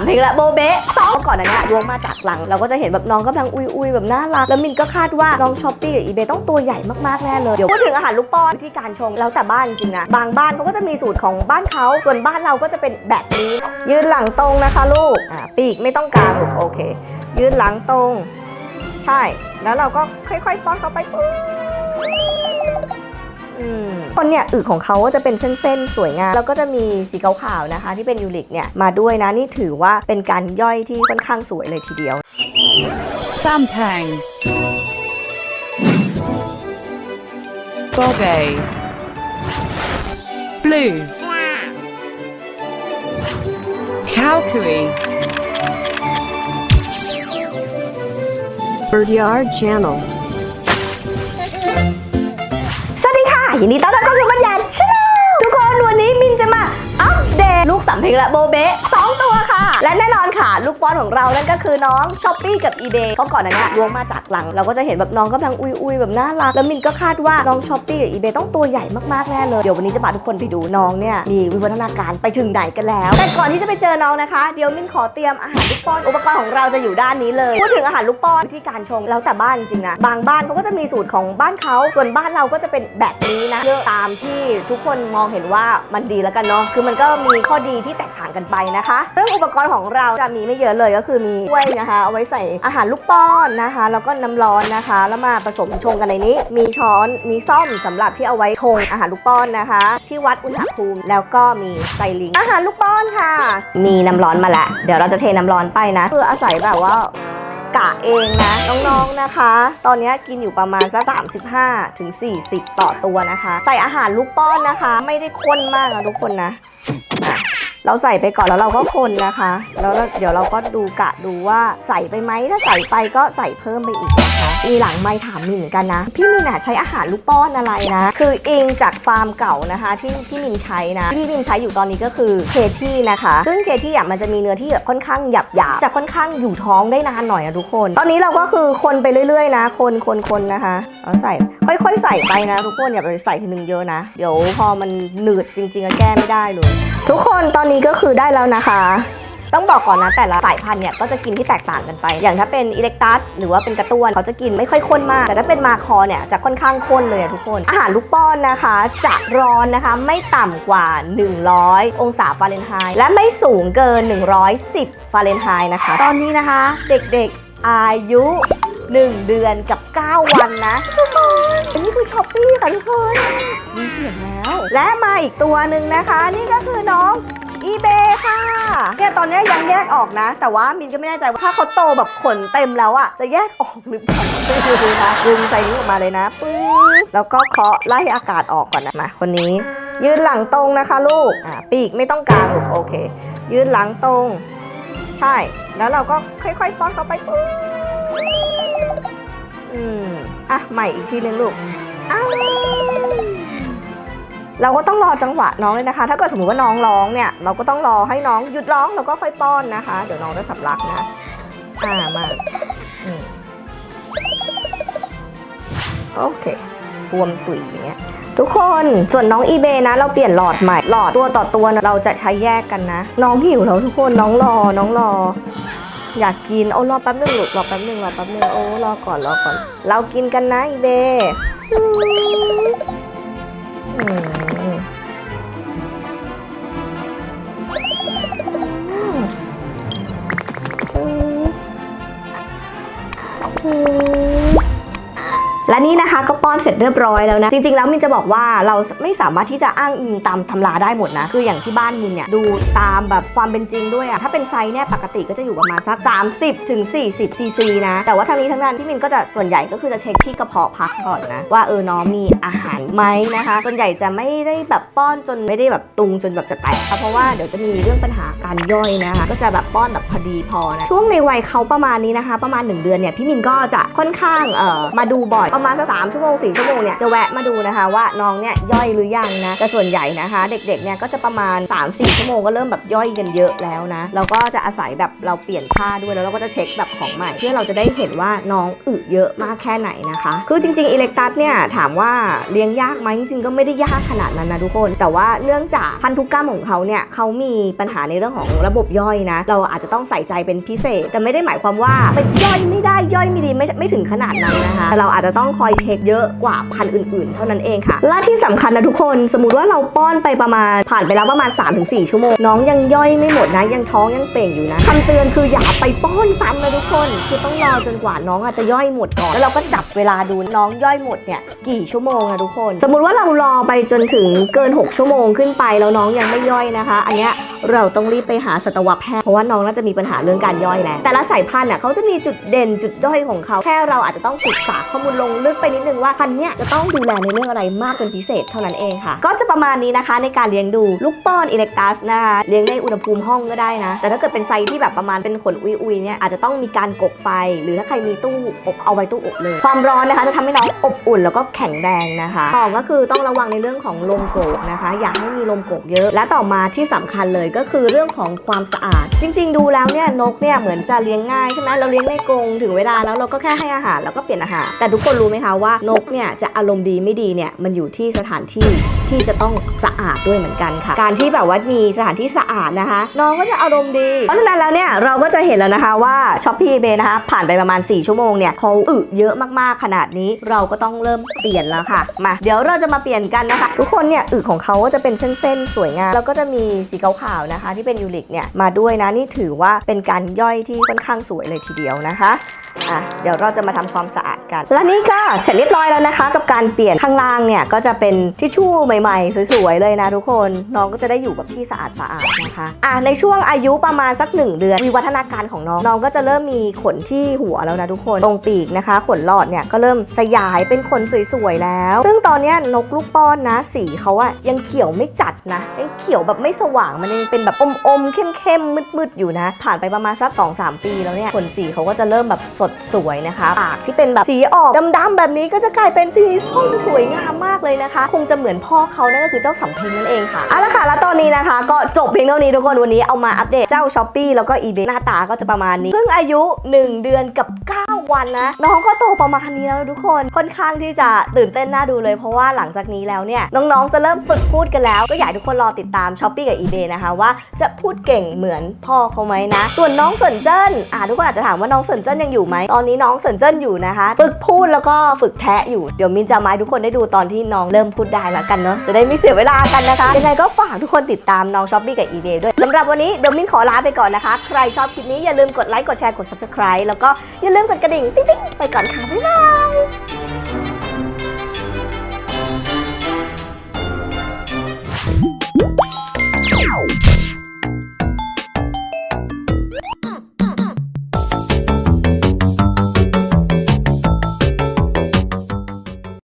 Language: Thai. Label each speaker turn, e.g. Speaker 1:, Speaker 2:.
Speaker 1: ามเพลงละโบเบะสองก่อนอันเนี้ยล้วงมาจากหลัง เราก็จะเห็นแบบน้องกำลังอุยอุยๆแบบน่ารัก แล้วมินก็คาดว่าน้องช้อปปี้กับอีเบต้องตัวใหญ่มากๆแน่เลยเดี๋ยวพูดถึงอาหารลูกป้อนที่การชงแล้วแต่บ้านจริงนะ บางบ้านเขาก็จะมีสูตรของบ้านเขาส่วนบ้านเราก็จะเป็นแบบนี้ ยืนหลังตรงนะคะลูกอ่าปีกไม่ต้องกลางลูกโอเค ยืนหลังตรง ใช่ แล้วเราก็ค่อยๆป้อนเขาไปปุ๊บ คนเนี่ยอึของเขาก็จะเป็นเส้นๆ สวยงาม แล้วก็จะมีสีขาวๆนะคะ ที่เป็นยูริกเนี่ยมาด้วยนะ นี่ถือว่าเป็นการย่อยที่ค่อนข้างสวยเลยทีเดียว
Speaker 2: Sampang. Bobe. Blue. Calcary.
Speaker 3: Birdyard Channel.
Speaker 1: ยินดีต้อนรับเข้าสู่บรรยากาศชาแนลทุกคนวันนี้มินจะมาอัปเดตลูกสามเพลงและโบเบะ สองตัวค่ะ และแน่นอนค่ะ ลูกบอลของเรานั่นก็คือน้องช้อปปี้กับอีเบเพราะก่อนหน้านี้ล้วงมาจากหลัง เราก็จะเห็นแบบน้องกำลังอุยอุยแบบน่ารักแล้วมินก็คาดว่าน้องช้อปปี้กับอีเบต้องตัวใหญ่มากๆแน่เลยเดี๋ยววันนี้จะพาทุกคนไปดูน้องเนี่ยมีวิวัฒนาการไปถึงไหนกันแล้ว แต่ก่อนที่จะไปเจอน้องนะคะเดี๋ยวมินขอเตรียมอาหารลูกป้อนอุปกรณ์ของเราจะอยู่ด้านนี้เลยพูดถึงอาหารลูกป้อนที่การชงแล้วแต่บ้านจริงๆนะบางบ้านเขาก็จะมีสูตรของบ้านเขาส่วนบ้านเราก็จะเป็นแบบนี้นะเยอะตามที่ทุกคนมองเห็นว่ามันดีแล้วกันเนาะคือมันก็มีข้อดีที่แตกต่างกันไปนะคะซึ่งอุปกรณ์ของเราจะมีไม่เยอะเลยก็คือมีถ้วยนะคะ เอาไว้ใส่อาหารลูกป้อนนะคะ แล้วก็น้ำร้อนนะคะ แล้วมาผสมชงกันในนี้ มีช้อนมีซ่อมสำหรับที่เอาไว้ชงอาหารลูกป้อนนะคะ ที่วัดอุณหภูมิแล้วก็มีไซลิงอาหารลูกป้อนค่ะ มีน้ำร้อนมาแล้วเดี๋ยวเราจะเทน้ำร้อนไปนะคืออาศัยแบบว่ากะเองนะน้องๆนะคะ ตอนนี้กินอยู่ประมาณสัก35ถึง40 ต่อตัวนะคะ ใส่อาหารลูกป้อนนะคะ ไม่ได้ข้นมากนะทุกคนนะอะ เราใส่ไปก่อนแล้วเราก็คนนะคะ แล้วเดี๋ยวเราก็ดูกะดูว่าใส่ไปไหมถ้าใส่ไปก็ใส่เพิ่มไปอีก มีหลังไม่ถามมินเหมือนกันนะ พี่มินอะใช้อาหารลูกป้อนอะไรนะ คือเองจากฟาร์มเก่านะคะ ที่พี่มินใช้นะที่พี่มินใช้อยู่ตอนนี้ก็คือเคที่นะคะ ซึ่งเคที่อะมันจะมีเนื้อที่แบบค่อนข้างหยาบหยาบๆจะค่อนข้างอยู่ท้องได้นานหน่อยอะทุกคน ตอนนี้เราก็คือคนไปเรื่อยๆ นะ คนคนคนนะคะเอาใส่ค่อยๆ ใส่ไปนะ ทุกคนอย่าไปใส่ทีนึงเยอะนะ เดี๋ยวพอมันหนืดจริงๆอะแก้ไม่ได้เลย ทุกคนตอนนี้ก็คือได้แล้วนะคะ ต้องบอกก่อนนะแต่ละสายพันธุ์เนี่ยก็จะกินที่แตกต่างกันไป อย่างถ้าเป็นอิเล็กตัสหรือว่าเป็นกระต้วนเขาจะกินไม่ค่อยข้นมาก แต่ถ้าเป็นมาคอเนี่ยจะค่อนข้างข้นเลยอะทุกคน อาหารลูกป้อนนะคะ จะร้อนนะคะไม่ต่ำกว่า 100 องศาฟาเรนไฮต์และไม่สูงเกิน 110 ฟาเรนไฮต์นะคะ ตอนนี้นะคะ เด็กๆอายุ 1 เดือนกับ 9 วันนะทุกคนอันนี้คือช้อปปี้ค่ะทุกคนมีเสียงแล้ว และมาอีกตัวหนึ่งนะคะ นี่ก็คือน้อง อีเบค่ะเนี่ยตอนนี้ยังแยกออกนะ แต่ว่ามินก็ไม่แน่ใจว่าถ้าเขาโตแบบขนเต็มแล้วอะจะแยกออกหรือเปล่าไม่รู้นะดึงใส่นี้ออกมาเลยนะปึ๊บแล้วก็เคาะไล่อากาศออกก่อนนะมาคนนี้ ยืนหลังตรงนะคะลูกอ่าปีกไม่ต้องกลางลูกโอเค ยืนหลังตรง ใช่ แล้วเราก็ค่อยๆป้อนเข้าไปปึ๊บอืมอะใหม่อีกทีนึงลูกอ้าว เราก็ต้องรอจังหวะน้องเลยนะคะ ถ้าเกิดสมมติว่าน้องร้องเนี่ย เราก็ต้องรอให้น้องหยุดร้องแล้วก็ค่อยป้อนนะคะ เดี๋ยวน้องจะสำลักนะ อ่ามาโอเคบวมตุ๋ยอย่างเงี้ยทุกคนส่วนน้องอีเบนะ เราเปลี่ยนหลอดใหม่หลอดตัวต่อตัวนะเราจะใช้แยกกันนะ น้องหิวแล้วทุกคนน้องรอน้องรอ อยากกินโอ้รอแป๊บนึงลูกรอแป๊บนึงรอแป๊บนึงโอ้รอก่อนรอก่อน เรากินกันนะอีเบจุ๊ บอืม และนี่นะคะก็ป้อนเสร็จเรียบร้อยแล้วนะ จริงๆ แล้วมินจะบอกว่าเราไม่สามารถที่จะอ้างอิงตามตำราได้หมดนะ คืออย่างที่บ้านมินเนี่ยดูตามแบบความเป็นจริงด้วยอะถ้าเป็นไซส์เนี่ยปกติก็จะอยู่ประมาณสัก 30ถึง40ซีซีนะ แต่ว่าทั้งนี้ทั้งนั้นพี่มินก็จะส่วนใหญ่ก็คือจะเช็คที่กระเพาะพักก่อนนะ ว่าเออน้องมีอาหารไหมนะคะส่วนใหญ่จะไม่ได้แบบป้อนจนไม่ได้แบบตุงจนแบบจะแตกเพราะว่าเดี๋ยวจะมีเรื่องปัญหาการย่อยนะคะก็จะแบบป้อนแบบพอดีพอนะช่วงในวัยเขาประมาณนี้นะคะ ประมาณ 1 เดือนเนี่ยพี่มินก็จะค่อนข้างเอ่อมาดูบ่อยประมาณสักสามชั่วโมงสี่ชั่วโมงเนี่ยจะแวะมาดูนะคะว่าน้องเนี่ยย่อยหรือยังนะแต่ส่วนใหญ่นะคะ เด็กๆเนี่ยก็จะประมาณ 3-4 ชั่วโมงก็เริ่มแบบย่อยกันเยอะแล้วนะเราก็จะอาศัยแบบเราเปลี่ยนผ้าด้วยแล้วเราก็จะเช็คแบบของใหม่ เพื่อเราจะได้เห็นว่าน้องอึเยอะมากแค่ไหนนะคะ คือจริงๆอิเล็กตัสเนี่ยถามว่าเลี้ยงยากไหมจริงๆก็ไม่ได้ยากขนาดนั้นนะทุกคน แต่ว่าเรื่องจากพันธุกรรมของเขาเนี่ยเขามีปัญหาในเรื่องของระบบย่อยนะ เราอาจจะต้องใส่ใจเป็นพิเศษ แต่ไม่ได้หมายความว่าเป็นย่อยไม่ได้ย่อยไม่ดีไม่ไม่ถึงขนาดนั้นนะคะแต่เราอาจจะต้อง้องคอยเช็คเยอะกว่าพันธุ์อื่นๆ เท่านั้นเองค่ะ และที่สำคัญนะทุกคนสมมติว่าเราป้อนไปประมาณผ่านไปแล้วประมาณ 3-4 ชั่วโมง น้องยังย่อยไม่หมดนะ ยังท้องยังเป่งอยู่นะคำเตือนคืออย่าไปป้อนซ้ำนะทุกคน คือต้องรอจนกว่าน้องอาจจะย่อยหมดก่อน แล้วเราก็จับเวลาดูน้องย่อยหมดเนี่ยกี่ชั่วโมงนะทุกคน สมมติว่าเรารอไปจนถึงเกิน 6 ชั่วโมงขึ้นไปแล้วน้องยังไม่ย่อยนะคะ อันเนี้ยเราต้องรีบไปหาสัตวแพทย์เพราะว่าน้องน่าจะมีปัญหาเรื่องการย่อยแล้วแต่ละสายพันธุ์น่ะเขาจะมีจุดเด่นจุดด้อยของเขาแค่เราอาจจะต้องศึกษาข้อมูลลงลึกไปนิดนึงว่าพันธุ์เนี้ยจะต้องดูแลในเรื่องอะไรมากเป็นพิเศษเท่านั้นเองค่ะ ก็จะประมาณนี้นะคะในการเลี้ยงดูลูกป้อนอิเล็กตัสนะคะเลี้ยงในอุณหภูมิห้องก็ได้นะ แต่ถ้าเกิดเป็นไซที่แบบประมาณเป็นขนอุยๆเนี่ยอาจจะต้องมีการกบไฟ หรือถ้าใครมีตู้อบเอาไว้ตู้อบเลย ความร้อนนะคะจะทำให้น้องอบอุ่นแล้วก็แข็งแรงนะคะต่อก็คือต้องระวังในเรื่องของลมโกกนะคะ อย่าให้มีลมโกกเยอะ และต่อมาที่สำคัญเลยก็คือเรื่องของความสะอาด จริง ๆ ดูแล้วเนี่ยนกเนี่ยเหมือนจะเลี้ยงง่ายใช่ไหมเราเลี้ยงในกรงถึงเวลาแล้วเราก็แค่ให้อาหารแล้วก็เปลี่ยนอาหารแต่ทุกคนรู้ไหมคะว่านกเนี่ยจะอารมณ์ดีไม่ดีเนี่ยมันอยู่ที่สถานที่ ที่จะต้องสะอาดด้วยเหมือนกันค่ะ การที่แบบว่ามีสถานที่สะอาดนะคะ น้องก็จะอารมณ์ดี เพราะฉะนั้นแล้วเนี่ยเราก็จะเห็นแล้วนะคะว่าช้อปปี้เบนะคะผ่านไปประมาณ 4 ชั่วโมงเนี่ยเขาอึเยอะมากๆขนาดนี้เราก็ต้องเริ่มเปลี่ยนแล้วค่ะมาเดี๋ยวเราจะมาเปลี่ยนกันนะคะ ทุกคนเนี่ยอึของเขาก็จะเป็นเส้นๆสวยงามแล้วก็จะมีสีขาวๆนะคะ ที่เป็นยูริกเนี่ยมาด้วยนะนี่ถือว่าเป็นการย่อยที่ค่อนข้างสวยเลยทีเดียวนะคะ อะเดี๋ยวเราจะมาทำความสะอาดกัน และนี่ก็เสร็จเรียบร้อยแล้วนะคะ กับการเปลี่ยนข้างล่างเนี่ยก็จะเป็นทิชชู่ใหม่ๆ สวยๆเลยนะทุกคนน้องก็จะได้อยู่แบบที่สะอาดสะอาดๆนะคะอะในช่วงอายุประมาณสัก 1 เดือน วิวัฒนาการของน้องน้องก็จะเริ่มมีขนที่หัวแล้วนะทุกคนตรงปีกนะคะ ขนหลอดเนี่ยก็เริ่มสยายเป็นขนสวยๆแล้ว ซึ่งตอนนี้นกลูกป้อนนะ สีเขาอะยังเขียวไม่จัดนะยังเขียวแบบไม่สว่างมันยังเป็นแบบอมๆเข้มๆมืดๆอยู่นะ ผ่านไปประมาณสัก2-3 ปีแล้วเนี่ยขนสีเขาก็จะเริ่มแบบสดสวยนะคะ ปากที่เป็นแบบสีออกดำๆแบบนี้ก็จะกลายเป็นสีส้มสวยงามมากเลยนะคะ คงจะเหมือนพ่อเขานั่นก็คือเจ้าสำเพ็งนั่นเองค่ะเอาละค่ะ แล้วตอนนี้นะคะ ก็จบเพียงเท่านี้ทุกคนวันนี้เอามาอัปเดตเจ้าช้อปปีแล้วก็อีเบหน้าตาก็จะประมาณนี้เพิ่งอายุ 1 เดือนกับ 9 วันนะ น้องก็โตประมาณนี้แล้วทุกคนค่อนข้างที่จะตื่นเต้นน่าดูเลยเพราะว่าหลังจากนี้แล้วเนี่ยน้องๆจะเริ่มฝึกพูดกันแล้ว ก็อยากทุกคนรอติดตามช้อปปี้กับ eBay นะคะว่าจะพูดเก่งเหมือนพ่อเขาไหมนะ ส่วนน้องเซินเจิ้นอ่าทุกคนอาจจะถามว่าน้องเซินเจิ้นยังอยู่ไหมตอนนี้น้องเซินเจิ้นอยู่นะคะ ฝึกพูดแล้วก็ฝึกแทะอยู่เดี๋ยวมินจะมาให้ทุกคนได้ดูตอนที่น้องเริ่มพูดได้แล้วกันเนาะจะได้ไม่เสียเวลากันนะคะยังไงก็ฝากทุกคนติดตามน้องช้อปปี้กับ eBay ด้วยสำหรับวันนี้เดี๋ยวมินขอลาไปก่อนนะคะ ใครชอบคลิปนี้อย่าลืมกดไลค์กดแชร์กด subscribe แล้วก็อย่าลืมกดกระดิ่งติ๊งๆไปก่อนค่ะ บ๊ายบาย